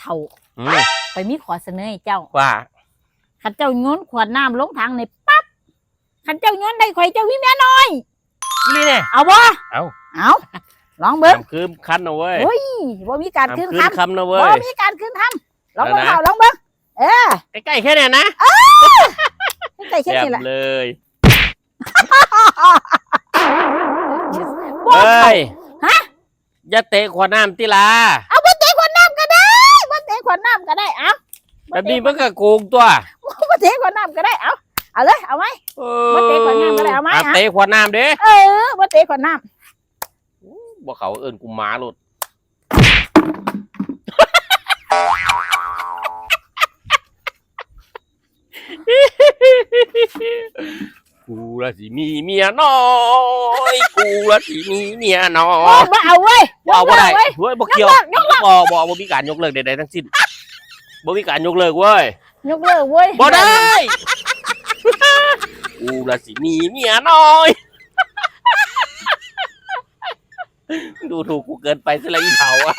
เท่าอืมไปมีขอเสนอให้เจ้าว่า ขันเจ้าโยนขวดน้ำลงทางในปั๊บขันเจ้าโยนได้ข่อยเจ้าวิเมียน้อย นี่เนี่ย เอาบ่เอา เอาลองเบิ้งทำคืนคันนะเว้ยโอ้ยบ่มีการทำขึ้นคืนคำคำนะเว้บ่ยมีการขึ้นคำลองเบิ้งแล้วนะ เอาลองเบิ้งเออใกล้ๆแค่เนี้ยนะใกล้ๆเช่นแซ่บนี้แหละเลยบ่ เฮ้ยฮะ อย่าเตะขวดน้ำติลา เอ แบบนี้มันก็โกงตัวบ่เตะขวดน้ำก็ได้เอาเอาเลยเอาไหมเอบ่เตะขวดน้ำก็ได้เอาไหมอะฮะเตะขวดน้ำเด้เออบ่เตะขวดน้บ่เขาเอิ้นกูหมาหลุดกูละสิมีเมียน้อยกูละสิมีเมียน้อำโอ้ยบ่เอาเว้ยบ่เอาบ่ได้ยกเลิกเว้ยเฮ้ยบ่เกี่ยวยกเลิกยกเลิกบ่บ่บ่มีการยกเลิกใดๆทั้งสิ้น บ่มีการยกเลิกเว้ยยกเลิกเว้ยบ่ได้ กูละสิมีเมียน้อย ดูถูกกูเกินไปสิละอีเถาอะ